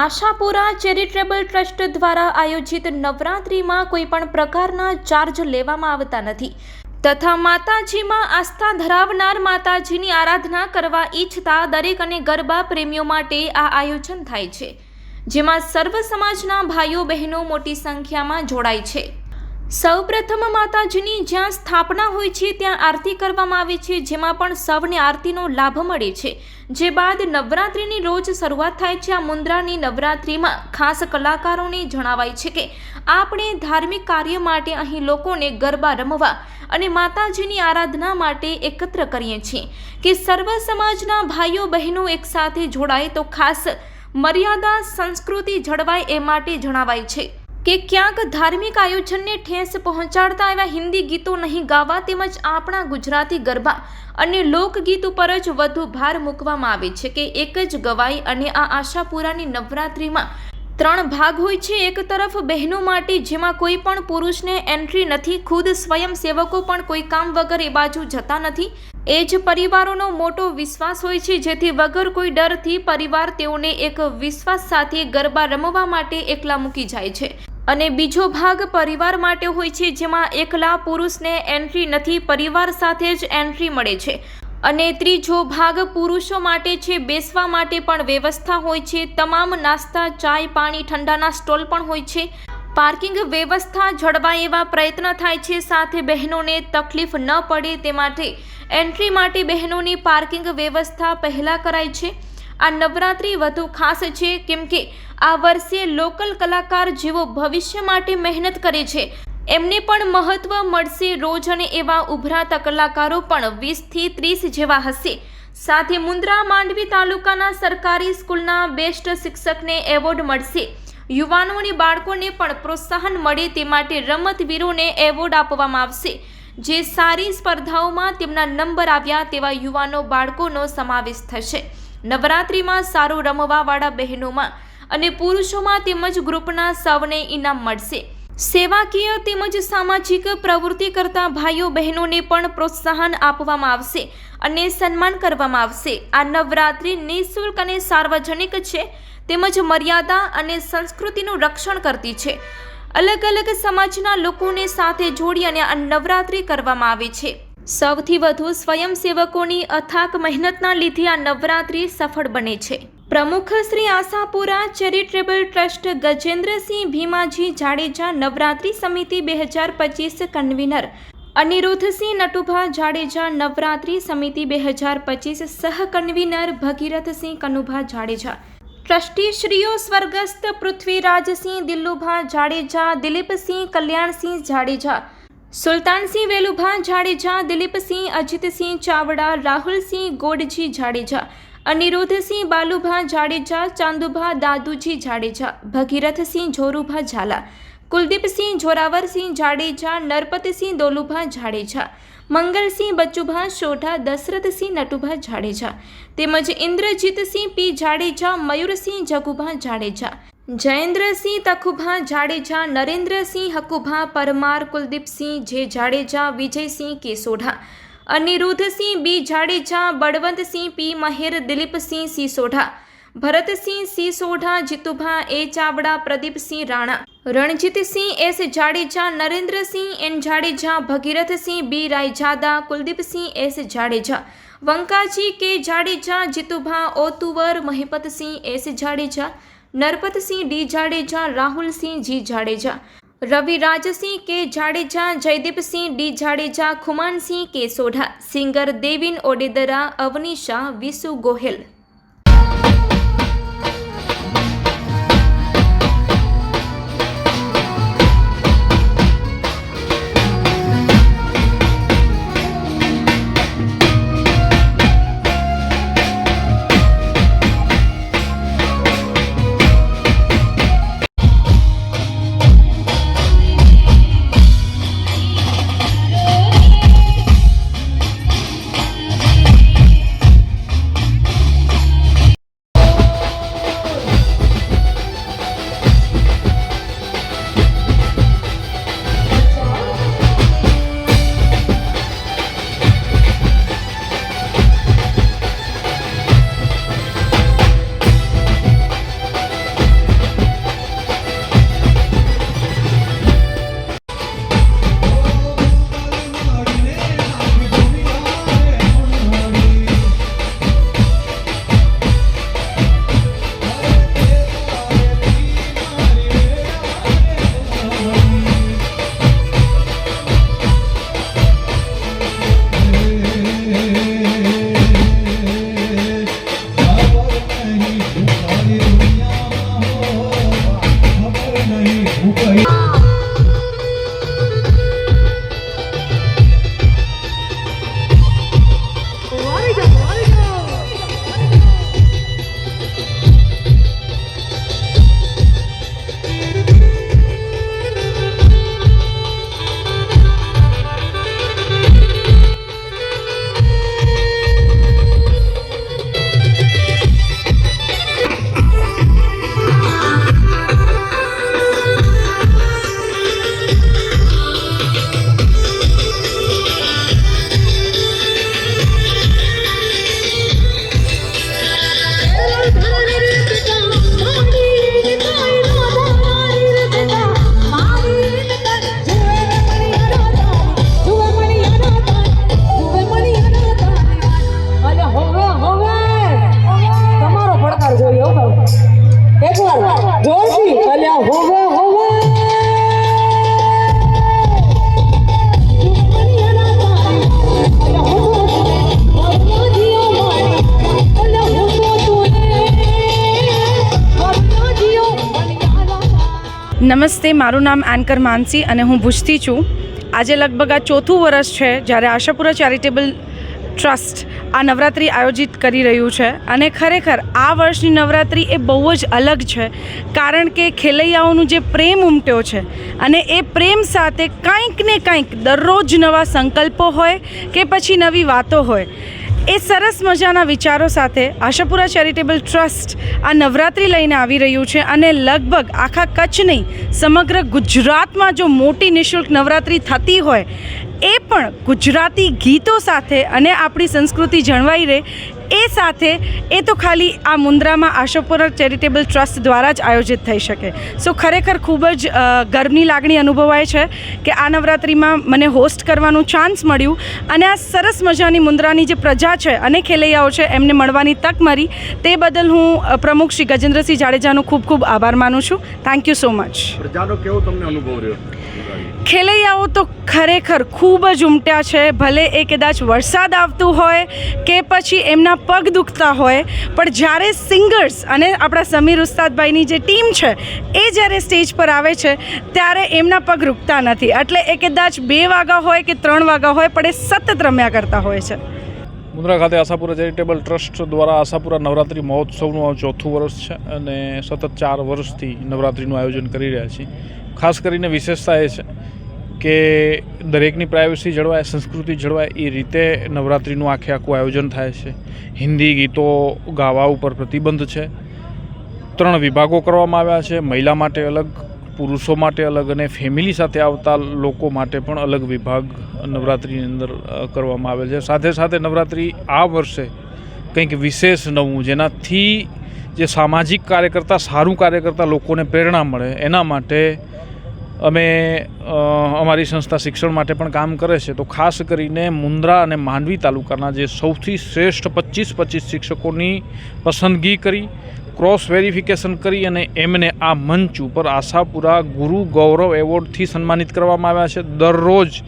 Ashapura charitable trust દ્વારા આયોજિત નવરાત્રિમાં કોઈ પણ પ્રકારના ચાર્જ લેવામાં આવતા નથી. તથા માતાજીમાં આસ્થા ધરાવનાર માતાજીની આરાધના કરવા ઈચ્છતા દરેક અને ગરબા પ્રેમીઓ માટે આ આયોજન થાય છે, જેમાં સર્વ સમાજના ભાઈઓ બહેનો મોટી સંખ્યામાં જોડાય છે. સૌપ્રથમ માતાજીની જ્યાં સ્થાપના હોય છે, ત્યાં આરતી કરવામાં આવે છે, જેમાં પણ સૌને આરતીનો લાભ મળે છે. જે બાદ નવરાત્રિની રોજ શરૂઆત થાય છે. આ મુન્દ્રાની નવરાત્રિમાં ખાસ કલાકારોને જણાવાય છે કે, આપણે ધાર્મિક કાર્ય માટે અહીં લોકોને ગરબા રમવા અને માતાજીની આરાધના માટે એકત્ર કરીએ છીએ. કે સર્વ સમાજના ભાઈઓ બહેનો એકસાથે જોડાય તો ખાસ મર્યાદા સંસ્કૃતિ જળવાય એ માટે જણાવાય છે. કે ક્યાંક ધાર્મિક આયોજનને ઠેસ પહોંચાડતા એવા હિન્દી ગીતો નહીં ગાવા તેમજ આપણા ગુજરાતી ગરબા અને લોકગીત ઉપર જ વધુ ભાર મૂકવામાં આવે છે કે એક જ ગવાઈ અને આ આશાપુરાની નવરાત્રિમાં ત્રણ ભાગ હોય છે એક તરફ બહેનો માટે જેમાં કોઈ પણ પુરુષને એન્ટ્રી નથી, ખુદ સ્વયંસેવકો પણ કોઈ કામ વગર એ બાજુ જતા નથી. એ જ પરિવારોનો મોટો વિશ્વાસ હોય છે, જેથી વગર કોઈ ડરથી પરિવાર તેઓને એક વિશ્વાસ સાથે ગરબા રમવા માટે એકલા મૂકી જાય છે. અને બીજો ભાગ પરિવાર માટે હોય છે, જેમાં એકલા પુરુષને એન્ટ્રી નથી, પરિવાર સાથે જ એન્ટ્રી મળે છે. અને ત્રીજો ભાગ પુરુષો માટે છે, બેસવા માટે પણ વ્યવસ્થા હોય છે. તમામ નાસ્તા, ચાય, પાણી, ઠંડાના સ્ટોલ પણ હોય છે. પાર્કિંગ વ્યવસ્થા જળવાય એવા પ્રયત્ન થાય છે. સાથે બહેનોને તકલીફ ન પડે, તે માટે એન્ટ્રી માટે બહેનોની પાર્કિંગ વ્યવસ્થા પહેલાં કરાય છે. આ નવરાત્રિ વધુ ખાસ છે, કેમ કે આ વર્ષે લોકલ કલાકાર જેઓ ભવિષ્ય માટે મહેનત કરે છે, એમને પણ મહત્વ મળશે રોજ અને એવા ઉભરાતા કલાકારો પણ વીસથી ત્રીસ જેવા હશે. સાથે મુન્દ્રા માંડવી તાલુકાના સરકારી સ્કૂલના બેસ્ટ શિક્ષકને એવોર્ડ મળશે. યુવાનો બાળકોને પણ પ્રોત્સાહન મળે તે માટે રમતવીરોને એવોર્ડ આપવામાં આવશે. જે સારી સ્પર્ધાઓમાં તેમના નંબર આવ્યા તેવા યુવાનો બાળકોનો સમાવેશ થશે. નવરાત્રિમાં સારું રમવાવાળા બહેનોમાં અને પુરુષોમાં તેમજ ગ્રુપના સૌને ઇનામ મળશે. સેવાકીય તેમજ સામાજિક પ્રવૃત્તિ કરતા ભાઈઓ બહેનોને પણ પ્રોત્સાહન આપવામાં આવશે અને સન્માન કરવામાં આવશે. આ નવરાત્રિ નિઃશુલ્ક અને સાર્વજનિક છે. તેમજ મર્યાદા અને સંસ્કૃતિનું રક્ષણ કરતી છે. અલગ અલગ સમાજના લોકોને સાથે જોડી અને આ નવરાત્રિ કરવામાં આવે છે. સૌથી વધુ સ્વયંસેવકોની અથાક મહેનતના લીધે આ નવરાત્રિ સફળ બને છે. પ્રમુખ શ્રી આશાપુરા ચેરિટેબલ ટ્રસ્ટ ગજેન્દ્રસિંહ ભીમાજી જાડેજા નવરાત્રિ સમિતિ બે હજાર પચીસ કન્વીનર, અનિરુદ્ધસિંહ નટુભા જાડેજા નવરાત્રિ સમિતિ બે હજાર પચીસ સહ કન્વીનર, ભગીરથસિંહ કનુભા જાડેજા, ટ્રસ્ટીશ્રીઓ સ્વર્ગસ્થ પૃથ્વીરાજસિંહ દિલ્લુભા જાડેજા, દિલીપસિંહ કલ્યાણસિંહ જાડેજા સુલતાનસિંહ વેલુભા, જાડેજા, દિલીપસિંહ, અજીતસિંહ ચાવડા, રાહુલસિંહ ગોડજી, જાડેજા, અનિરુદ્ધસિંહ બાલુભા, જાડેજા, ચાંદુભા, દાદુજી, જાડેજા, ભગીરથસિંહ જોરુભા, ઝાલા, કુલદીપસિંહ જોરાવરસિંહ, જાડેજા, નરપતસિંહ દોલુભા, જાડેજા, મંગલસિંહ બચ્ચુભા સોઢા દશરથસિંહ નટુભા, જાડેજા, તેમજ ઇન્દ્રજીતસિંહ પી, Jadeja, Mayursinh જગુભા, Jadeja Jayendrasinh તખુભા Jadeja, Narendra Singh Hakubha, Parmar Kuldeepsinh, J Jadeja, Vijaysinh Kesodha, Aniruddhsinh B Jadeja, Balvantsinh P Maher, Dilipsinh Sisodha, Bharatsinh Sisodha, Jitubha, A Chavda, Pradeepsinh Rana, Ranjitsinh S Jadeja, Narendrasinh N Jadeja, Bhagirathsinh B Raijada, Kuldeepsinh S Jadeja, Vankaji K Jadeja, Jitubha, Otuvar, Mahipatsinh S Jadeja Narpatsinh D Jadeja, Rahulsinh G Jadeja, Ravirajsinh K Jadeja, Jaydeepsinh D Jadeja, Khumansinh K Sodha, singer Devin Odedara, Avnisha, Visu Gohel. નમસ્તે, મારું નામ anchor માનસી અને હું ભુજથી છું. આજે લગભગ આ ચોથું વર્ષ છે જ્યારે આશાપુરા ચેરિટેબલ ટ્રસ્ટ આ નવરાત્રિ આયોજિત કરી રહ્યું છે અને ખરેખર આ વર્ષની નવરાત્રિ એ બહુ જ અલગ છે કારણ કે ખેલૈયાઓનું જે પ્રેમ ઉમટ્યો છે અને એ પ્રેમ સાથે કાંઈક ને કંઈક દરરોજ નવા સંકલ્પો હોય કે પછી નવી વાતો હોય. એ સરસ મજાના વિચારો સાથે આશાપુરા ચેરિટેબલ ટ્રસ્ટ આ નવરાત્રિ લઈને આવી રહ્યું છે અને લગભગ આખા કચ્છ નહીં, સમગ્ર ગુજરાતમાં જો મોટી નિઃશુલ્ક નવરાત્રિ થતી હોય એ પણ ગુજરાતી ગીતો સાથે અને આપણી સંસ્કૃતિ જળવાઈ રહે એ સાથે એ તો ખાલી આ મુન્દ્રામાં આશાપુરા ચેરિટેબલ ટ્રસ્ટ દ્વારા જ આયોજિત થઈ શકે. સો ખરેખર ખૂબ જ ગર્વની લાગણી અનુભવાય છે કે આ નવરાત્રિમાં મને હોસ્ટ કરવાનું ચાન્સ મળ્યું અને આ સરસ મજાની મુન્દ્રાની જે પ્રજા છે અને ખેલૈયાઓ છે એમને મળવાની તક મળી. તે બદલ હું પ્રમુખ શ્રી ગજેન્દ્રસિંહ જાડેજાનો ખૂબ ખૂબ આભાર માનું છું. થેન્ક યુ સો મચ પ્રજાનો કેવો તમને અનુભવ રહ્યો? ખેલૈયાઓ તો ખરેખર ખૂબ જ ઉમટ્યા છે. ભલે એ કદાચ વરસાદ આવતું હોય કે પછી એમના પગ દુખતા હોય, પણ જ્યારે સિંગર્સ અને આપણા સમીર ઉસ્તાદભાઈની જે ટીમ છે, એ જ્યારે સ્ટેજ પર આવે છે, ત્યારે એમના પગ રૂકતા નથી. એટલે એ કદાચ બે વાગા હોય કે ત્રણ વાગા હોય, પણ એ સતત રમ્યા કરતા હોય છે. મુન્દ્રા ખાતે આશાપુરા ચેરિટેબલ ટ્રસ્ટ દ્વારા આશાપુરા નવરાત્રિ મહોત્સવનું આ ચોથું વર્ષ છે અને સતત ચાર વર્ષથી નવરાત્રિનું આયોજન કરી રહ્યા છીએ. ખાસ કરીને વિશેષતા એ છે કે દરેકની પ્રાઇવસી જળવાય, સંસ્કૃતિ જળવાય, એ રીતે નવરાત્રિનું આખે આખું આયોજન થાય છે. હિન્દી ગીતો ગાવા ઉપર પ્રતિબંધ છે. ત્રણ વિભાગો કરવામાં આવ્યા છે, મહિલા માટે અલગ પુરુષો માટે અલગ અને ફેમિલી સાથે આવતા લોકો માટે પણ અલગ વિભાગ નવરાત્રિની અંદર કરવામાં આવેલ છે. સાથે સાથે નવરાત્રિ આ વર્ષે કંઈક વિશેષ નવું, જેનાથી જે સામાજિક કાર્ય કરતાં સારું કાર્ય કરતાં લોકોને પ્રેરણા મળે, એના માટે અમે અમારી સંસ્થા શિક્ષણ માટે પણ કામ કરે છે. તો ખાસ કરીને મુન્દ્રા અને માંડવી તાલુકાના જે સૌથી શ્રેષ્ઠ પચીસ પચીસ શિક્ષકોની પસંદગી કરી ક્રોસ વેરિફિકેશન કરી અને એમને આ મંચ ઉપર આશાપુરા ગુરુ ગૌરવ એવોર્ડથી સન્માનિત કરવામાં આવ્યા છે. દરરોજ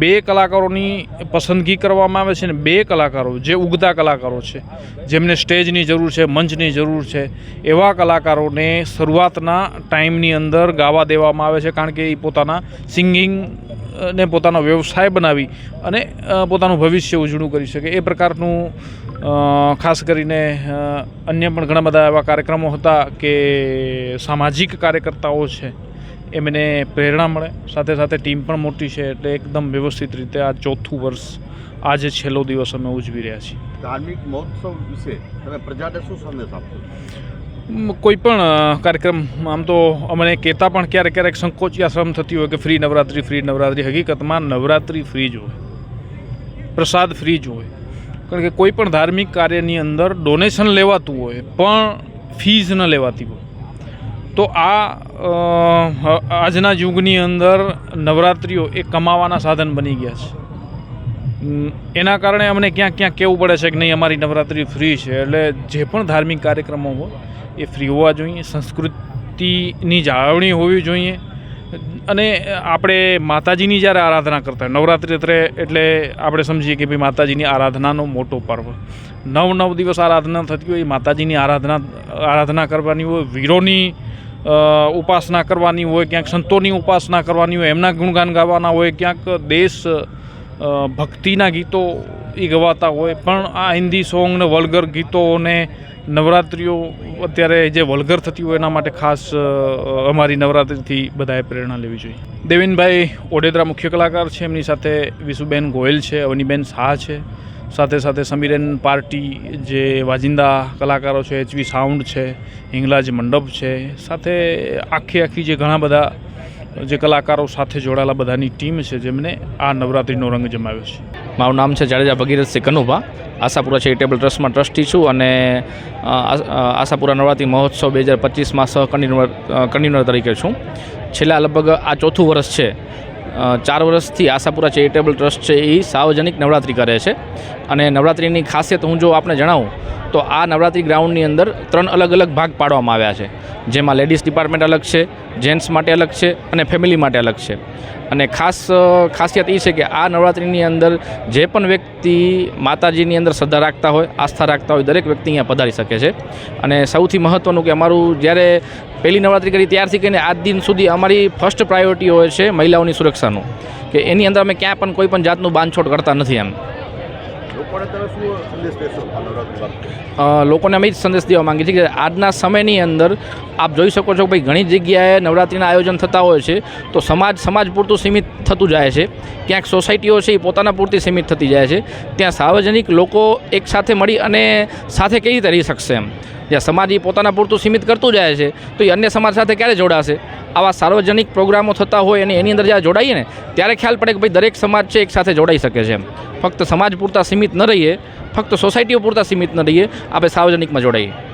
બે કલાકારોની પસંદગી કરવામાં આવે છે અને બે કલાકારો, જે ઉગતા કલાકારો છે, જેમને સ્ટેજની જરૂર છે, મંચની જરૂર છે, એવા કલાકારોને શરૂઆતના ટાઈમની અંદર ગાવા દેવામાં આવે છે કારણ કે એ પોતાના સિંગિંગ ને પોતાનો વ્યવસાય બનાવી અને પોતાનું ભવિષ્ય ઉજળું કરી શકે. એ પ્રકારનું ખાસ કરીને અન્ય પણ ઘણા બધા એવા કાર્યક્રમો હતા કે સામાજિક કાર્યકર્તાઓ છે, એમને પ્રેરણા મળે. સાથે સાથે ટીમ પણ મોટી છે એટલે એકદમ વ્યવસ્થિત રીતે આ ચોથું વર્ષ, આજે છેલ્લો દિવસ અમે ઉજવી રહ્યા છીએ. ધાર્મિક મહોત્સવ વિશે તમે પ્રજાને શું સંદેશ આપશો? કોઈ પણ કાર્યક્રમ, આમ તો અમને કહેતા પણ ક્યારેક ક્યારેક સંકોચ શ્રમ થતી હોય કે ફ્રી નવરાત્રિ ફ્રી નવરાત્રિ. હકીકતમાં નવરાત્રિ ફ્રી જ હોય. પ્રસાદ ફ્રી જ હોય. કારણ કે કોઈ પણ ધાર્મિક કાર્યની અંદર ડોનેશન લેવાતું હોય, પણ ફીઝ ન લેવાતી હોય. તો આ આજના યુગની અંદર નવરાત્રિઓ એ કમાવાના સાધન બની ગયા છે. એના કારણે અમને ક્યાંક ક્યાંક કહેવું પડે છે કે નહીં, અમારી નવરાત્રિ ફ્રી છે. એટલે જે પણ ધાર્મિક કાર્યક્રમો હોય એ ફ્રી હોવા જોઈએ, સંસ્કૃતિની જાળવણી હોવી જોઈએ. અને આપણે માતાજીની જ્યારે આરાધના કરતા હોય, નવરાત્રિ એટલે એટલે આપણે સમજીએ કે ભાઈ માતાજીની આરાધનાનો મોટો પર્વ. નવ નવ દિવસ આરાધના થતી હોય માતાજીની આરાધના આરાધના કરવાની હોય, વીરોની ઉપાસના કરવાની હોય, ક્યાંક સંતોની ઉપાસના કરવાની હોય, એમના ગુણગાન ગાવાના હોય, ક્યાંક દેશ ભક્તિના ગીતો એ ગવાતા હોય. પણ આ હિન્દી સોંગ ને વલગર ગીતો ને નવરાત્રિઓ અત્યારે જે વલગર થતી હોય એના માટે ખાસ અમારી નવરાત્રિથી બધાએ પ્રેરણા લેવી જોઈએ. દેવિનભાઈ ઓડેદરા મુખ્ય કલાકાર છે, એમની સાથે વિશુબેન ગોયલ છે, અવનીબેન શાહ છે, સાથે સાથે સમીરેન પાર્ટી જે વાજિંદા કલાકારો છે એચવી સાઉન્ડ છે, હિંગલાજ મંડપ છે, સાથે આખી આખી જે ઘણા બધા, જે કલાકારો સાથે જોડાયેલા બધાની ટીમ છે, જેમને આ નવરાત્રિનો રંગ જમાવ્યો છે. મારું નામ છે જાડેજા ભગીરથસિંહ કનુભા. આશાપુરા ચેરિટેબલ ટ્રસ્ટમાં ટ્રસ્ટી છું અને આશાપુરા નવરાત્રિ મહોત્સવ બે હજાર પચીસમાં સહ કન્વીનર કન્વીનર તરીકે છું. છેલ્લા લગભગ આ ચોથું વર્ષ છે ચાર વર્ષથી આશાપુરા ચેરિટેબલ ટ્રસ્ટ છે એ સાર્વજનિક નવરાત્રિ કરે છે. અને નવરાત્રિની ખાસિયત હું જો આપણે જણાવું, તો આ નવરાત્રિ ગ્રાઉન્ડની અંદર ત્રણ અલગ અલગ ભાગ પાડવામાં આવ્યા છે. જેમાં લેડીઝ ડિપાર્ટમેન્ટ અલગ છે, જેન્ટ્સ માટે અલગ છે અને ફેમિલી માટે અલગ છે. અને ખાસ ખાસિયત એ છે કે આ નવરાત્રિની અંદર જે પણ વ્યક્તિ માતાજીની અંદર શ્રદ્ધા રાખતા હોય, આસ્થા રાખતા હોય, દરેક વ્યક્તિ અહીંયા પધારી શકે છે. અને સૌથી મહત્ત્વનું કે અમારું જ્યારે પહેલી નવરાત્રિ કરી ત્યારથી કરીને આજ દિન સુધી અમારી ફર્સ્ટ પ્રાયોરિટી હોય છે મહિલાઓની સુરક્ષાનું. કે એની અંદર અમે ક્યાં પણ કોઈ પણ જાતનું બાંધછોડ કરતા નથી એમ. લોકોને અમે જ સંદેશ દેવા માંગીએ છીએ કે આજના સમયની અંદર આપ જોઈ શકો છો કે ભાઈ ઘણી જગ્યાએ નવરાત્રિના આયોજન થતા હોય છે. તો સમાજ સમાજ પૂરતું સીમિત થતું જાય છે. ક્યાંક સોસાયટીઓ છે એ પોતાના પૂરતી સીમિત થતી જાય છે. ત્યાં સાર્વજનિક લોકો એકસાથે મળી અને સાથે કઈ રીતે રહી શકશે એમ. જ્યાં સમાજ એ પોતાના પૂરતું સીમિત કરતું જાય છે, તો એ અન્ય સમાજ સાથે ક્યારે જોડાશે? આવા સાર્વજનિક પ્રોગ્રામો થતા હોય અને એની અંદર જ્યારે જોડાઈએ ને, ત્યારે ખ્યાલ પડે કે ભાઈ દરેક સમાજ છે એક સાથે જોડાઈ શકે છે એમ. ફક્ત સમાજ પૂરતા સીમિત ન રહીએ, ફક્ત સોસાયટીઓ પૂરતા સીમિત ન રહીએ, આપણે સાર્વજનિકમાં જોડાઈએ.